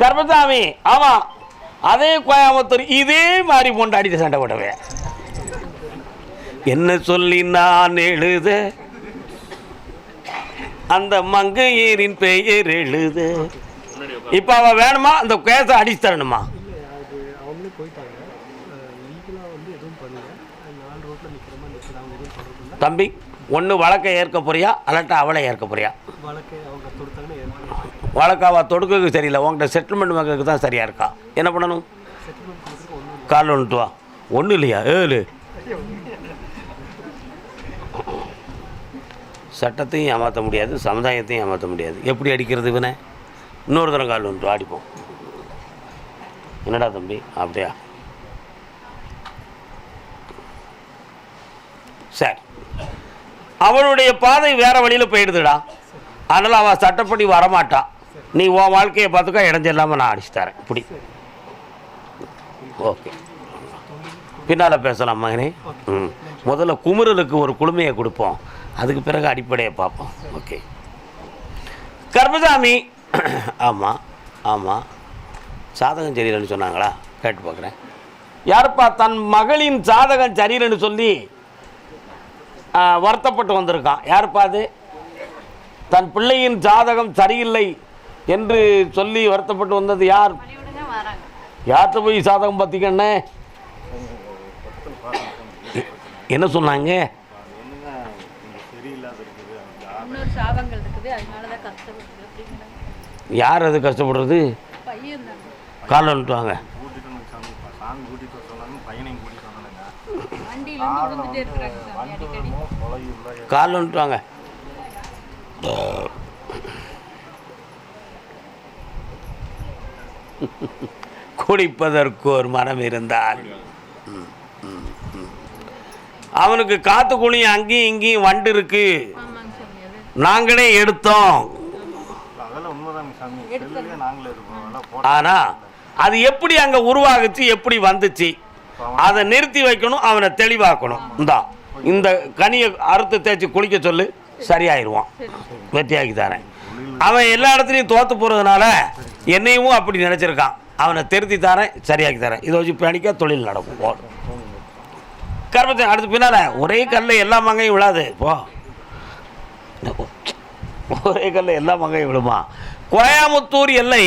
கர்மசாமி ஆமாம் அதே கோயம்புத்தூர் இதே மாதிரி போண்டு அடித்து சண்டை போடுவேன் என்ன சொல்லி நான் எழுத? அந்த மங்கையரின் பெயர் எழுத. இப்போ அவ வேணுமா? அந்த கேஸை அடிச்சு தரணுமா? தம்பி ஒன்று வழக்கை ஏற்க போறியா? அல்லாட்டா அவளை ஏற்க போறியா? வழக்கை வழக்காவா தொடுக்கிறது சரியில்லை. உங்கள்கிட்ட செட்டில்மெண்ட் வாங்குறதுக்கு தான் சரியாக இருக்கா? என்ன பண்ணணும்? கால் ஒன்று வா. ஒன்றும் இல்லையா? ஏழு. சட்டத்தையும் ஏமாற்ற முடியாது சமுதாயத்தையும் ஏமாற்ற முடியாது. எப்படி அடிக்கிறது இவனை? இன்னொரு தரம் கால் ஒன்று அடிப்போம். என்னடா தம்பி? அப்படியா? சரி அவளுடைய பாதை வேற வழியில் போயிடுதுடா. அதனால் அவள் சட்டப்படி வரமாட்டான் நீ உன் வாழ்க்கையை பார்த்துக்கோ இடைஞ்ச இல்லாமல் நான் அடிச்சு தரேன். இப்படி. ஓகே. பின்னால் பேசலாம் மகனே. ம். முதல்ல குமுறலுக்கு ஒரு குளுமையை கொடுப்போம். அதுக்கு பிறகு அடிப்படையை பார்ப்போம். ஓகே. கர்மசாமி. ஆமாம் ஆமாம் சாதகம் சரியில்லைன்னு சொன்னாங்களா? கேட்டு பார்க்குறேன். யாருப்பா தன் மகளின் சாதகம் சரியில்லைன்னு சொல்லி வருத்தப்பட்டு வந்திருக்கான். யாருப்பா அது? தன் பிள்ளையின் ஜாதகம் சரியில்லை என்று சொல்லி வருத்தப்பட்டு வந்தது யார்? யார்கிட்ட போய் சாதகம் பார்த்திக்கண்ணே என்ன சொன்னாங்க? யார் அது கஷ்டப்படுறது? கால் வந்துட்டுவாங்க சாமி அடிக்கடி. கால் வந்துட்டுவாங்க குடிப்பதற்கு ஒரு மனம் இருந்தால். ம், ம், ம். அவனுக்கு காத்து குழியும் அங்கேயும் இங்கேயும் வண்டு இருக்கு. நாங்களே எடுத்தோம். அதெல்லாம் உண்மைதாங்க சாமி. செல்லுலேயே நாங்களே இருக்கோம் அதெல்லாம் ஆனா அது எப்படி அங்க உருவாகுச்சு எப்படி வந்துச்சு? அதை நிறுத்தி வைக்கணும் அவனை தெளிவாக்கணும். இந்தா இந்த கனியை அறுத்து தேய்ச்சி குளிக்க சொல்லு சரியாயிருவான். வெற்றியாக்கி தரேன். அவன் எல்லா இடத்துலையும் தோத்து போகிறதுனால என்னையும் அப்படி நினச்சிருக்கான். அவனை திருத்தி தரேன் சரியாக்கி தரேன். இதை வச்சு பணிக்க தொழில் நடக்கும். போ. கர்மத்தை அடுத்து பின்னால் ஒரே கல்லில் எல்லா மங்கையும் விழாது. போ. ஒரே கல்லில் எல்லா மங்கையும் விழுமா. கோயமுத்தூர் எல்லை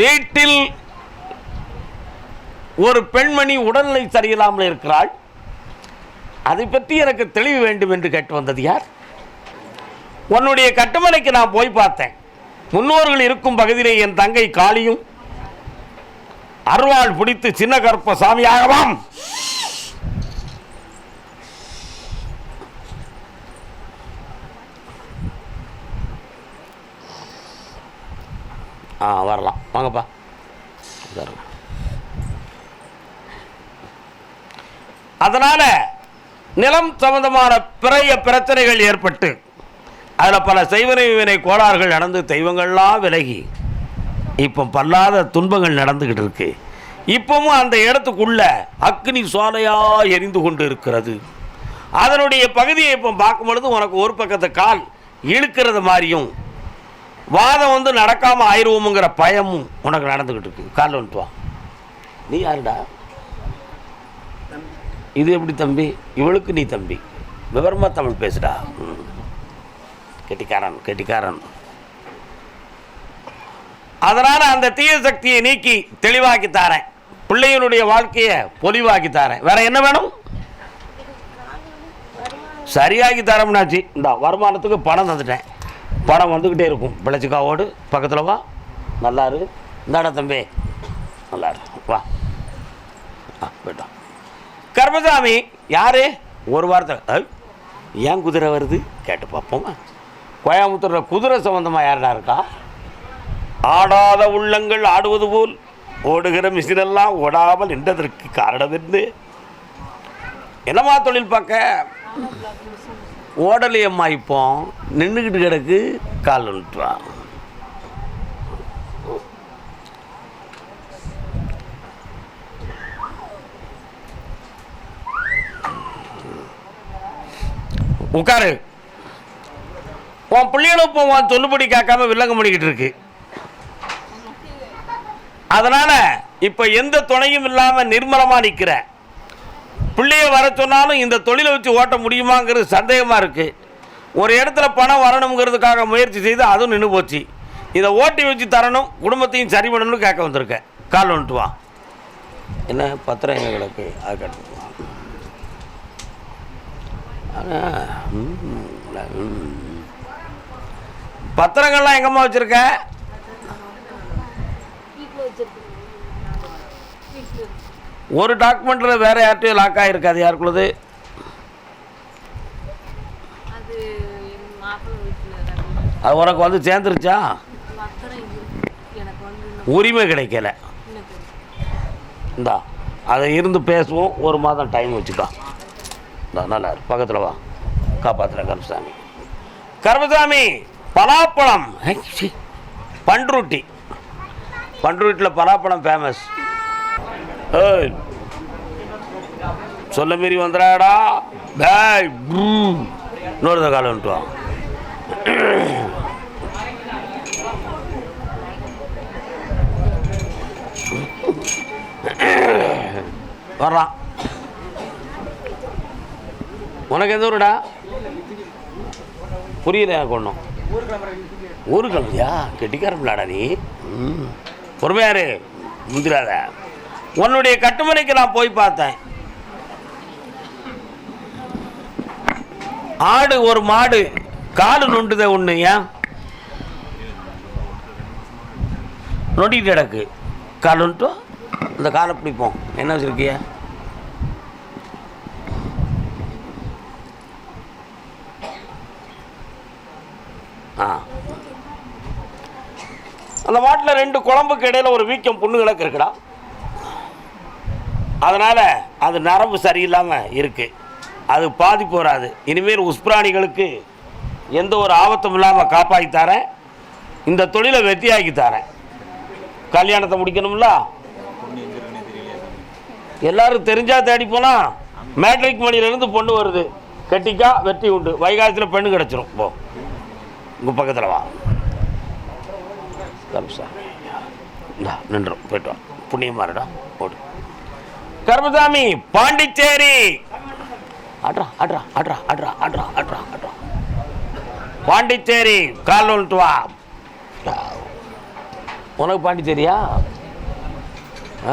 வீட்டில் ஒரு பெண்மணி உடல்நிலை சரியில்லாமல் இருக்கிறாள். அதை பற்றி எனக்கு தெளிவு வேண்டும் என்று கேட்டு வந்தது யார்? உன்னுடைய கட்டுமனைக்கு நான் போய் பார்த்தேன். முன்னோர்கள் இருக்கும் பகுதியிலே என் தங்கை காளியும் அருவாள் பிடித்து சின்ன கற்ப சாமியாகவாம். ஆ வரலாம். வாங்கப்பா. வரலாம் அதனால நிலம் சம்பந்தமான பிறைய பிரச்சனைகள் ஏற்பட்டு அதில் பல செய்வனை வினை கோளாறுகள் நடந்து தெய்வங்கள்லாம் விலகி. இப்போ பல்லாத துன்பங்கள் நடந்துக்கிட்டு இருக்கு. இப்பவும் அந்த இடத்துக்குள்ள அக்னி சோலையாக எரிந்து கொண்டு இருக்கிறது அதனுடைய பகுதியை இப்போ பார்க்கும் பொழுது உனக்கு ஒரு பக்கத்து கால் இழுக்கிறது மாதிரியும் வாதம் வந்து நடக்காமல் ஆயிடுவோமுங்கிற பயமும் உனக்கு நடந்துக்கிட்டு இருக்கு. கால் வந்துட்டு வா நீ யாருடா? இது எப்படி தம்பி? இவளுக்கு நீ தம்பி. விவரமாக தமிழ் பேசுடா. ம். கெட்டிக்காரன் கெட்டிக்காரன். அதனால் அந்த தீய சக்தியை நீக்கி தெளிவாக்கி தாரேன். பிள்ளைகளுடைய வாழ்க்கையை பொலிவாக்கி தாரேன். வேற என்ன வேணும்? சரியாகி தரம்னாச்சு இந்த வருமானத்துக்கு பணம் தந்துட்டேன். பணம் வந்துக்கிட்டே இருக்கும். பிளச்சிக்காவோடு பக்கத்தில் வா. நல்லா இரு. இந்தாடா தம்பி. நல்லா இரு. வா. ஆ போய்ட்டோம் கர்மசாமி யாரு? ஒரு வாரத்தை ஏன் குதிரை வருது? கேட்டு பார்ப்போமா கோயம்புத்தூரில் குதிரை சம்மந்தமாக யாருடா இருக்கா? ஆடாத உள்ளங்கள் ஆடுவது போல் ஓடுகிற மிஷினெல்லாம் ஓடாமல் நின்றதற்கு காரணம் இருந்து என்னம்மா தொழில் பார்க்க? ஓடலையம்மா இப்போ நின்றுக்கிட்டு கிடக்கு கால் வந்துட்டுவா உட்காரு. உன் பிள்ளைகளும் இப்போ சொல்லுபடி கேட்காம வில்லங்க பண்ணிக்கிட்டு இருக்கு. அதனால் இப்போ எந்த துணையும் இல்லாமல் நிர்மலமாக நிற்கிற பிள்ளைய வர சொன்னாலும் இந்த தொழிலை வச்சு ஓட்ட முடியுமாங்கிறது சந்தேகமாக இருக்குது ஒரு இடத்துல பணம் வரணுங்கிறதுக்காக முயற்சி செய்து அதுவும் நின்று போச்சு. இதை ஓட்டி வச்சு தரணும் குடும்பத்தையும் சரி பண்ணணும்னு கேட்க வந்திருக்கேன் கால் வந்துட்டு வா. என்ன பத்திரம் எங்களுக்கு கிடக்கு? அது கட்டு பத்திரங்கள்லாம் எங்கம்மா வச்சுருக்க? ஒரு டாக்குமெண்ட்டில் வேறு யார்கிட்டயும் லாக் ஆகிருக்காது யாருக்குள்ளது? அது உனக்கு வந்து சேர்ந்துருச்சா? உரிமை கிடைக்கல. இந்தா அதை இருந்து பேசுவோம். ஒரு மாதம் டைம் வச்சுக்கோ. இந்தா நல்லா பக்கத்தில் வா. காப்பாற்றுறேன் கருப்பசாமி. கருப்பசாமி! பலாப்பழம். பண்ருட்டி. பண்ருட்டியில் பலாப்பழம் ஃபேமஸ் சொல்ல மீறி வந்துடாடா பேய் இன்னொரு காலம் வந்துட்டு வர்றான் உனக்கு எந்த ஊருடா? புரியல எனக்கு ஒன்றும் ஊரு கிளம்பியா கெட்டிக்காரம்லாடா நீ. ம். பொறுமையாரு முந்திராத. உன்னுடைய கட்டுமனைக்கு நான் போய் பார்த்தேன். ஆடு ஒரு மாடு காடு நொண்டுதே ஒன்று ஏன்? நொண்டிட்டு கிடக்கு. கால் நொண்டு இந்த காலை பிடிப்போம். என்ன வச்சுருக்கியா ஆ அந்த மாட்டில் ரெண்டு குழம்புக்கு இடையில் ஒரு வீக்கம் புண்ணு கிழக்கு இருக்குடா. அதனால் அது நரம்பு சரியில்லாமல் இருக்குது அது பாதிப்பு வராது இனிமேல் உஸ்பிராணிகளுக்கு எந்த ஒரு ஆபத்தும் இல்லாமல் காப்பாற்றி தரேன். இந்த தொழிலை வெற்றியாக்கி தரேன். கல்யாணத்தை முடிக்கணும்ல? எல்லாரும் தெரிஞ்சா தேடி போனால் மேட்ரிக் மணிலேருந்து பொண்ணு வருது. கட்டிக்கா வெற்றி உண்டு. வைகாசத்தில் பெண்ணு கிடச்சிரும். போ. உங்கள் பக்கத்தில் வா. கருப்பசாமி இந்தா நின்றோம். போயிட்டு வா. புண்ணியமா இருடா. ஓடு கருப்பசாமி பாண்டிச்சேரி! அட்ரா அட்ரா அட்ரா அட்ரா அட்ரா அட்ரா அட்ரா பாண்டிச்சேரி கால் வா. உனக்கு பாண்டிச்சேரியா?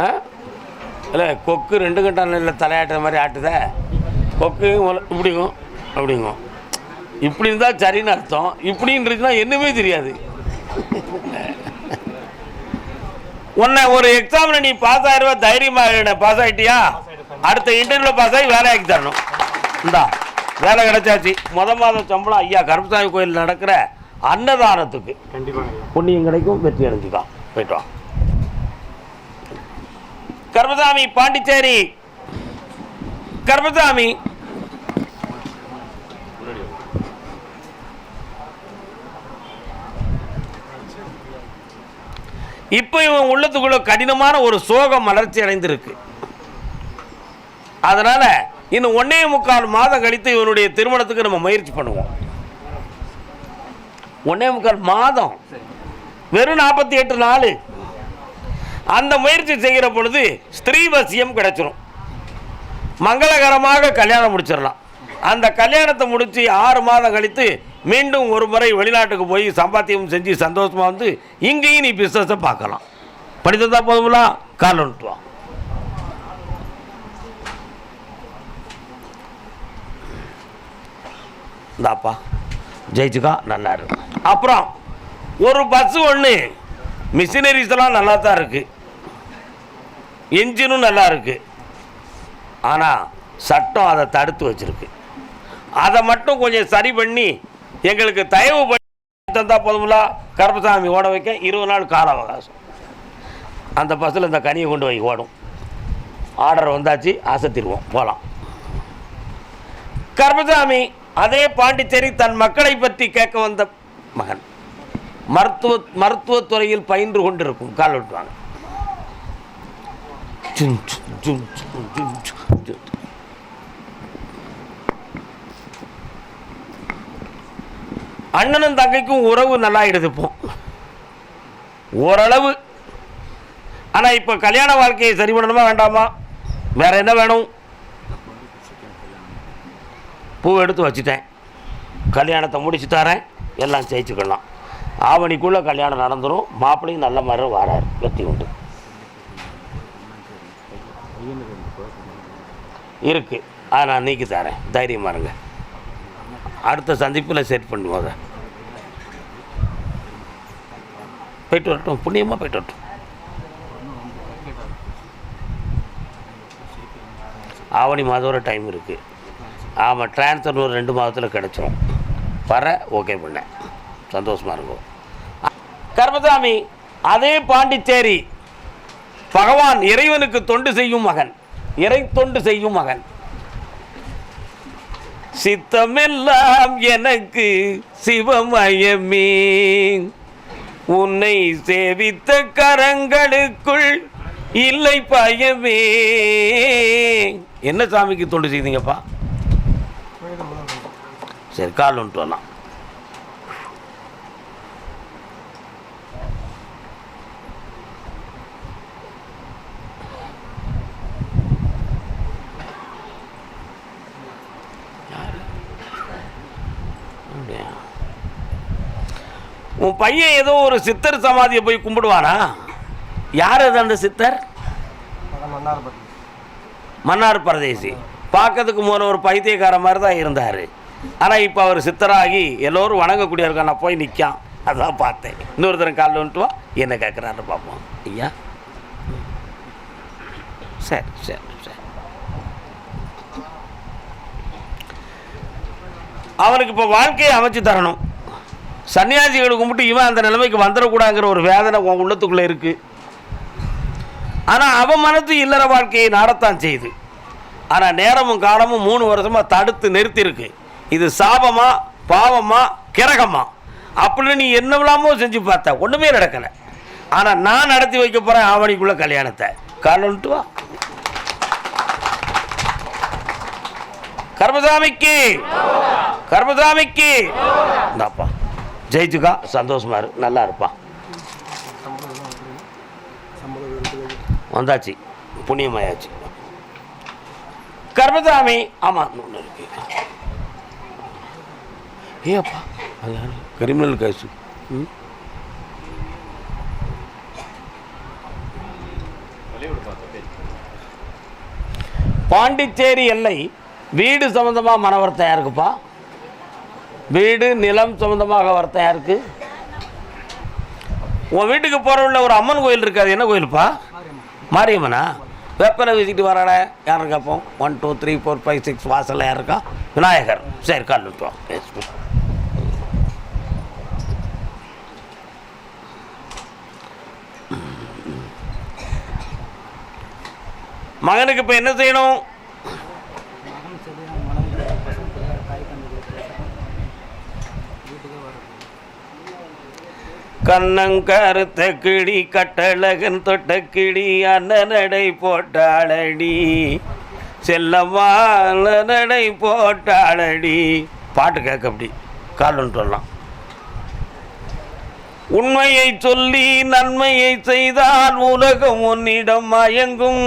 ஆ? இல்லை கொக்கு ரெண்டு கண்டா நெல்ல தலையாட்டுற மாதிரி ஆட்டுத. கொக்கு இப்படிங்கும் அப்படிங்கும் இப்படி இருந்தால் சரின்னு அர்த்தம். இப்படின்னு இருந்துச்சுன்னா என்னமே தெரியாது. உன்னை ஒரு எக்ஸாமில் நீ பாஸ் ஆயிருவ தைரியமாக பாஸ் ஆகிட்டியா அடுத்த இன்டர்வியூவில் பாஸ் ஆகி வேலை ஆக்கி தரணும் இந்தா வேலை கிடைச்சாச்சு. முத மாதம் சம்பளம் ஐயா கருப்பசாமி கோயில் நடக்கிற அன்னதானத்துக்கு புண்ணியம் கிடைக்கும் வெற்றி அடைஞ்சுக்கா. போயிட்டு வா. கர்மசாமி பாண்டிச்சேரி. கர்மசாமி இப்போ இவன் உள்ளத்துக்குள்ள கடினமான ஒரு சோகம் வளர்ச்சி அடைந்திருக்கு. அதனால இன்னும் ஒன்னே முக்கால் மாதம் கழித்து இவனுடைய திருமணத்துக்கு நம்ம முயற்சி பண்ணுவோம். ஒன்னே முக்கால் மாதம். வெறும் நாற்பத்தி எட்டு நாள். அந்த முயற்சி செய்கிற பொழுது ஸ்திரீவசியம் கிடைச்சிடும் மங்களகரமாக கல்யாணம் முடிச்சிடலாம். அந்த கல்யாணத்தை முடித்து ஆறு மாதம் கழித்து மீண்டும் ஒரு முறை வெளிநாட்டுக்கு போய் சம்பாத்தியம் செஞ்சு சந்தோஷமாக வந்து இங்கேயும் நீ பிஸ்னஸை பார்க்கலாம். படித்ததா போதுங்களா கால் வந்துட்டு இந்தாப்பா ஜெயிச்சுக்கா நல்லா இருக்கு அப்புறம் ஒரு பஸ்ஸு ஒன்று மிஷினரிஸ் எல்லாம் நல்லா தான் இருக்குது என்ஜினும் நல்லா இருக்கு. ஆனால் சட்டம் அதை தடுத்து வச்சிருக்கு. அதை மட்டும் கொஞ்சம் சரி பண்ணி எங்களுக்கு தயவு பண்ணி தந்தா போதுமில்ல கருப்பசாமி ஓட வைக்க இருபது நாள் கால அவகாசம். அந்த பஸ்ஸில் இந்த கனியை கொண்டு போய் ஓடும். ஆர்டர் வந்தாச்சு அசத்திடுவோம். போகலாம் கருப்பசாமி அதே பாண்டிச்சேரி தன் மக்களை பற்றி கேட்க வந்த மகன். மருத்துவ மருத்துவத்துறையில் பயின்று கொண்டிருக்கும். கால் விட்டுவாங்க. அண்ணனும் தங்கைக்கும் உறவு நல்லா எடுத்துப்போம் ஓரளவு. ஆனால் இப்போ கல்யாண வாழ்க்கையை சரி பண்ணணுமா வேண்டாமா? வேறு என்ன வேணும்? பூ எடுத்து வச்சுட்டேன். கல்யாணத்தை முடிச்சு தரேன். எல்லாம் ஜெயிச்சுக்கலாம். ஆவணிக்குள்ளே கல்யாணம் நடந்துடும் மாப்பிள்ளையும் நல்ல மாதிரி வராரு. வெற்றி உண்டு. இருக்குது அதை நான் நீக்கி தரேன். தைரியமாக இருங்க. அடுத்த சந்திப்பில் செட் பண்ணுவோம் அதை. போயிட்டு வரட்டும். புண்ணியமாக போயிட்டு வரட்டும். ஆவணி மாதம் ஒரு டைம் இருக்குது ஆமாம் ட்ரான்ஸ்ஃபர் ஒரு ரெண்டு மாதத்தில் கிடச்சிரும். வர ஓகே பண்ணேன். சந்தோஷமாக இருக்கும். கர்மசாமி அதே பாண்டிச்சேரி. பகவான் இறைவனுக்கு தொண்டு செய்யும் மகன். இறை தொண்டு செய்யும் மகன். சித்தமெல்லாம் எனக்கு சிவமயமே. உன்னை சேவித்த கரங்களுக்குள் இல்லை பயமே. என்ன சாமிக்கு தொண்டு செய்தீங்கப்பா? சரி கால் வந்துட்டு வரலாம். உன் பையன் ஏதோ ஒரு சித்தர் சமாதியை போய் கும்பிடுவானா? யார் அது அந்த சித்தர்? மன்னார் பரதேசி. பார்க்கறதுக்கு மூலம் ஒரு பைத்தியக்கார மாதிரி தான் இருந்தார். ஆனால் இப்போ அவர் சித்தராகி எல்லோரும் வணங்கக்கூடிய இருக்கா நான் போய் நிற்கான் அதான் பார்த்தேன். இன்னொரு தரம் காலில் வந்துட்டு வா. என்ன கேட்குறான்னு பார்ப்போம். ஐயா? சரி சரி சரி. அவனுக்கு இப்போ வாழ்க்கையை அமைச்சு தரணும். சன்னியாசிகளை கும்பிட்டு இவன் அந்த நிலைமைக்கு வந்துடக்கூடாங்கிற ஒரு வேதனை உன் உள்ளத்துக்குள்ளே இருக்குது ஆனால் அவன் மனத்து இல்லற வாழ்க்கையை நாடத்தான் செய்யுது ஆனால் நேரமும் காலமும் மூணு வருஷமாக தடுத்து நிறுத்தியிருக்கு. இது சாபமா பாவமா கிரகமா? அப்படின்னு நீ என்னவெல்லாமோ செஞ்சு பார்த்த. ஒன்றுமே நடக்கலை. ஆனால் நான் நடத்தி வைக்க போகிறேன் ஆவணிக்குள்ள கல்யாணத்தை. காலன்ட்டு வா. கர்மசாமிக்கு. கர்மசாமிக்கு. இந்தாப்பா. ஜெயிச்சுக்கா. சந்தோஷமாக இரு. நல்லா இருப்பான் வந்தாச்சு. புண்ணியமாயாச்சு. கர்மசாமி ஆமாம் ஒன்று இருக்கு. ஏப்பா? கிரிமினல் கேஸு ம்? பாண்டிச்சேரி எல்லை வீடு சம்மந்தமாக மனவர் தயாருக்குப்பா வீடு நிலம் சம்மந்தமாக வர்த்தம் யாருக்கு உன் வீட்டுக்கு போகிறவுள்ள ஒரு அம்மன் கோயில் இருக்காது என்ன கோயிலுப்பா? மாரியம்மனா? வேப்பலை வீசிட்டு வராட யார் கேட்போம் one two three four five six வாசலில் யார் இருக்கா? விநாயகர். சரி கால் மகனுக்கு இப்போ என்ன செய்யணும்? கண்ணங்கருத்த கிளி கட்டழகன் தொட்ட கிளி அண்ணனடை போட்டாளடி. செல்லம்மா அண்ணனடை போட்டாளடி. பாட்டு கேட்க அப்படி கால் சொல்லலாம். உண்மையை சொல்லி நன்மையை செய்தால் உலகம் உன்னிடம் மயங்கும்.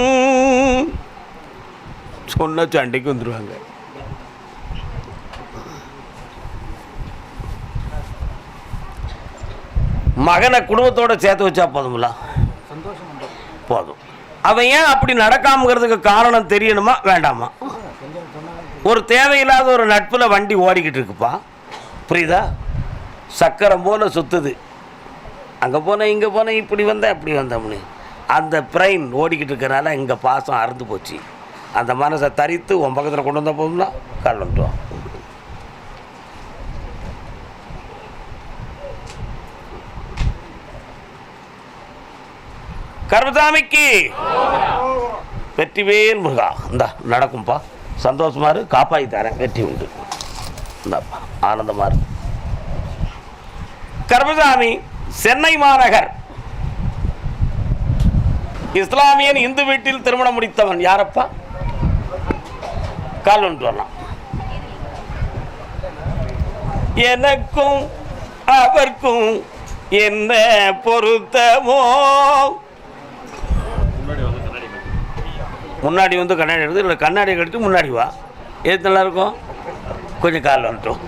சொன்ன சண்டைக்கு வந்துடுவாங்க மகனை குடும்பத்தோடு சேர்த்து வச்சா போதும்ல? போதும். அவன் ஏன் அப்படி நடக்காமங்கிறதுக்கு காரணம் தெரியணுமா? வேண்டாமா? ஒரு தேவையில்லாத ஒரு நட்பில் வண்டி ஓடிக்கிட்டு இருக்குப்பா. புரியுதா? சக்கரம் போல சுத்துது. அங்கே போனேன் இங்கே போனேன் இப்படி வந்தேன் அப்படி வந்தோம்னு. அந்த பிரெயின் ஓடிக்கிட்டு இருக்கிறனால இங்கே பாசம் அறுந்து போச்சு. அந்த மனசை தரித்து உன் பக்கத்தில் கொண்டு வந்தால் போதும்னா கலந்துட்டோம் கர்மசாமிக்கு. வெற்றிவேல் முருகா. இந்தா நடக்கும்பா. சந்தோஷமா இரு காப்பாற்றி தரேன். வெற்றி உண்டு. இந்தாப்பா ஆனந்தமா இரு. கர்மசாமி சென்னை மாநகர். இஸ்லாமியன் இந்து வீட்டில் திருமணம் முடித்தவன் யாரப்பா? கால் ஒன்று வரலாம். எனக்கும் அவர்க்கும் என்ன பொருத்தமோ? முன்னாடி வந்து கண்ணாடி எடுத்து இல்லை கண்ணாடி கட்டி முன்னாடி வா. எது நல்லா இருக்கும் கொஞ்சம் காலில் வந்துட்டோம்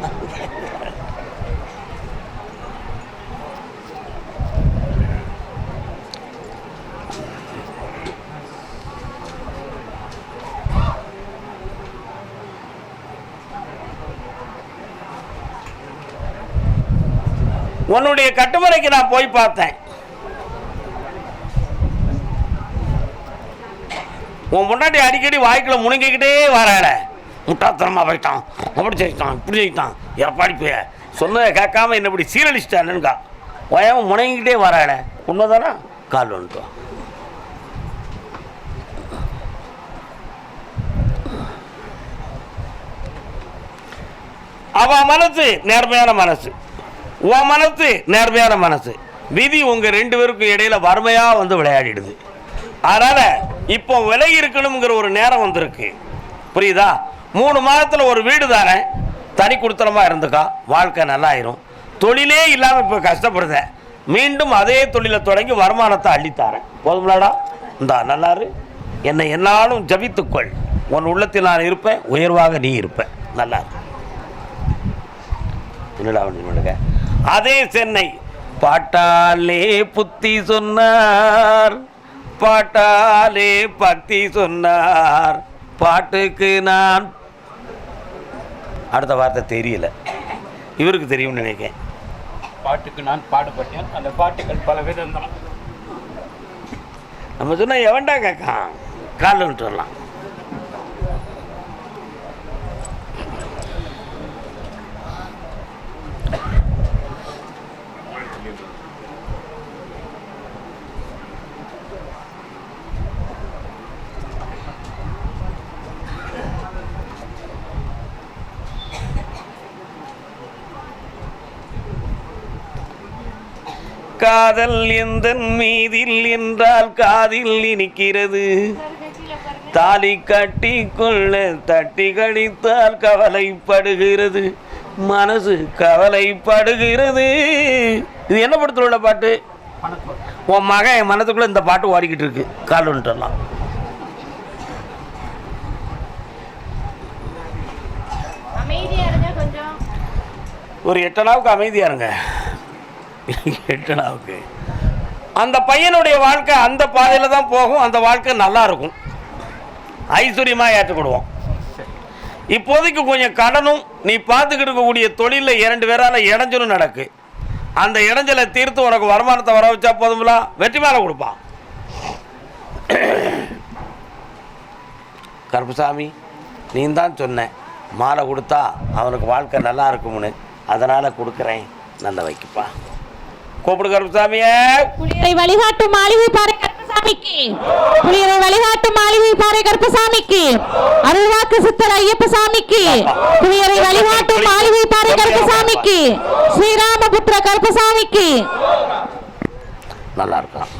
உன்னுடைய கட்டுமுறைக்கு நான் போய் பார்த்தேன். உன் முன்னாடி அடிக்கடி வாய்க்குள்ள முழுங்கிக்கிட்டே வராட முட்டாத்தனமாக போயிட்டான். அப்படி செய்யிட்டான் இப்படி செய்யிட்டான் எப்பாடி போய? சொன்னதை கேட்காம என்ன இப்படி சீரழிச்சிட்டானுங்கா வயம் முணங்கிக்கிட்டே வராட உண்மைதானா கால் வந்துட்டோம் அவ மனசு நேர்மையான மனசு. உன் மனசு நேர்மையான மனசு. விதி உங்க ரெண்டு பேருக்கும் இடையில வறுமையா வந்து விளையாடிடுது. அதனால இப்போ விலகி இருக்கணுங்கிற ஒரு நேரம் வந்திருக்கு. புரியுதா? மூணு மாதத்தில் ஒரு வீடு தானே தனி குடுத்தனமா இருந்துக்கா? வாழ்க்கை நல்லாயிரும். தொழிலே இல்லாமல் இப்போ கஷ்டப்படுத. மீண்டும் அதே தொழிலை தொடங்கி வருமானத்தை அள்ளித்தாரேன். போதும்லாடா? இந்தா நல்லாரு. என்னை என்னாலும் ஜபித்துக்கொள். உன் உள்ளத்தில் நான் இருப்பேன் உயர்வாக நீ இருப்பேன். நல்லா என்னடா அதே சென்னை. பாட்டாலே புத்தி சொன்னார். பாட்டாலே பக்தி சொன்னார். பாட்டுக்கு நான் அடுத்த வார்த்தை தெரியல. இவருக்கு தெரியும்னு நினைக்கிறேன். பாட்டுக்கு நான் பாடுபட்டேன். அந்த பாட்டுகள் பல விதம் நம்ம சொன்னா எவன்டா கேட்கான்? காலில் விட்டு காதல் எந்த மீதில் என்றால் காதில் இனிக்கிறது. தாலி கட்டி கொள்ள தட்டி கடித்தால் கவலைப்படுகிறது. மனசு கவலைப்படுகிறது. இது என்ன படத்தில் உள்ள பாட்டு? உன் மகன் என் மனதுக்குள்ள இந்த பாட்டு ஓடிக்கிட்டு இருக்கு. கால் வந்துட்டலாம். அமைதியா இருங்க கொஞ்சம். ஒரு எட்டனாவுக்கு அமைதியா இருங்க. எட்டனாவுக்கு அந்த பையனுடைய வாழ்க்கை அந்த பாதையில் தான் போகும். அந்த வாழ்க்கை நல்லா இருக்கும். ஐஸ்வர்யமாக ஏற்றுக்கிடுவோம். இப்போதைக்கு கொஞ்சம் கடனும் நீ பார்த்துக்கிட்டு இருக்கக்கூடிய தொழிலில் இரண்டு பேரால் இடைஞ்சலும் நடக்கு. அந்த இடைஞ்சலை தீர்த்து உனக்கு வருமானத்தை வர வச்சா போதும்ல? வெற்றி மேலே கொடுப்பான் கருப்புசாமி நீ தான் சொன்ன. மாலை கொடுத்தா அவனுக்கு வாழ்க்கை நல்லா இருக்கும்னு. அதனால் கொடுக்குறேன். நல்லா வைக்கப்பா. கூப்பிடு கருப்புசாமியே. புலியரை வழிகாட்டும் மாளிகை பாறை கருப்பசாமிக்கு. புலியரை வழிகாட்டும் மாளிகை பாறை கருப்பசாமிக்கு. அருள்வாக்கு சித்தர் ஐயப்பசாமிக்கு. புலியரை வழிகாட்டும் மாளிகை பாறை கருப்பசாமிக்கு. ஸ்ரீராமபுத்திர கருப்பசாமிக்கு. நல்லா இருக்கான்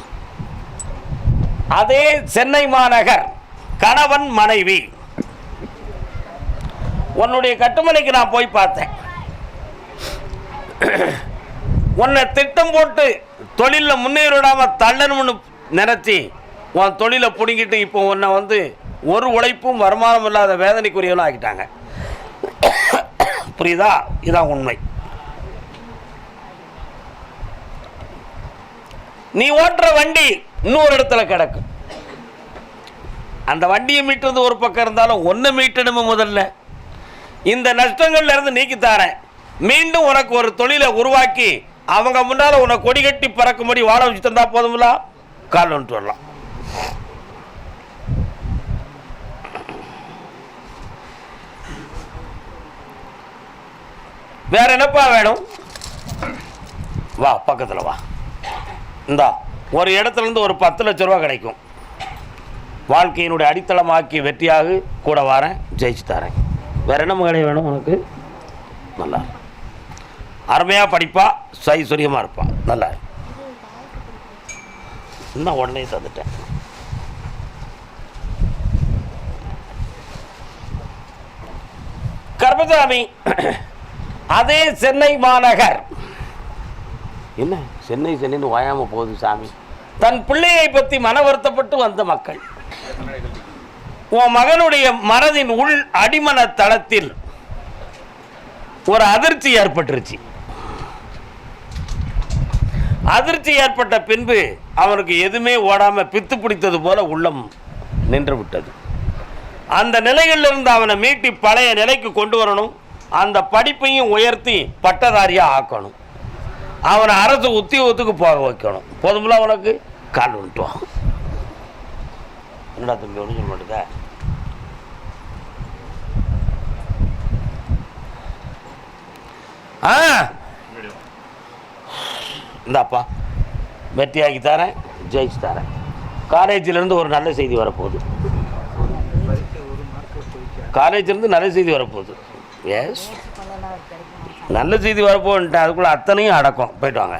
அதே சென்னை மாநகர் கணவன் மனைவி. உன்னுடைய கட்டுமனைக்கு நான் போய் பார்த்தேன். உன்னை திட்டம் போட்டு தொழிலில் முன்னேறிடாம தள்ளணும்னு நினச்சி உன் தொழிலை பிடுங்கிட்டு இப்போ உன்னை வந்து ஒரு உழைப்பும் வருமானம் இல்லாத வேதனைக்குரியவனும் ஆக்கிட்டாங்க. புரியுதா? இதான் உண்மை. நீ ஓட்டுற வண்டி இன்னொரு இடத்துல கிடக்கு. அந்த வண்டியை மீட்டுறது ஒரு பக்கம் இருந்தாலும் ஒன்று மீட்டணுமே முதல்ல. இந்த நஷ்டங்கள்ல இருந்து நீக்கி மீண்டும் உனக்கு ஒரு தொழிலை உருவாக்கி அவங்க முன்னால உன்னை கொடி கட்டி பறக்கும்படி வாழ வச்சு தந்தா போதும்ல? கால் வந்துட்டு வரலாம். வேற என்னப்பா வேணும்? வா பக்கத்தில் வா. இந்தா ஒரு இடத்துல இருந்து ஒரு பத்து லட்ச ரூபா கிடைக்கும். வாழ்க்கையினுடைய அடித்தளமாக்கி வெற்றியாக கூட வரேன் ஜெயிச்சு தரேன். வேற என்ன மகளை வேணும் உனக்கு? நல்லா அருமையாக படிப்பாள் படிப்பா இருப்பாள் இருப்பா. நல்லா இன்னும் உடனே தந்துட்டேன். கர்மசாமி அதே சென்னை மாநகர். என்ன? சென்னை சென்னைன்னு ஓயாம போகுது சாமி. தன் பிள்ளையை பற்றி மன வருத்தப்பட்டு வந்த மக்கள். உன் மகனுடைய மனதின் உள் அடிமன தளத்தில் ஒரு அதிர்ச்சி ஏற்பட்டுருச்சு. அதிர்ச்சி ஏற்பட்ட பின்பு அவனுக்கு எதுவுமே ஓடாம பித்து பிடித்தது போல உள்ளம் நின்று விட்டது. அந்த நிலையிலிருந்து அவனை மீட்டி பழைய நிலைக்கு கொண்டு வரணும். அந்த படிப்பையும் உயர்த்தி பட்டதாரியாக ஆக்கணும். அவனை அரசு உத்தியோகத்துக்கு போக வைக்கணும். போதுமில்ல அவனுக்கு? கால் விட்டுவான் என்னடா தம்பி ஒன்று சொல்ல மாட்டேங்க ஆ இந்தாப்பா வெற்றியாக்கி தரேன் ஜெயிச்சு தரேன். காலேஜிலேருந்து ஒரு நல்ல செய்தி வரப்போகுது. காலேஜிலேருந்து நல்ல செய்தி வரப்போகுது. எஸ் நல்ல செய்தி வரப்போன்ட்டு அதுக்குள்ளே அத்தனையும் அடக்கம். போயிட்டு வாங்க.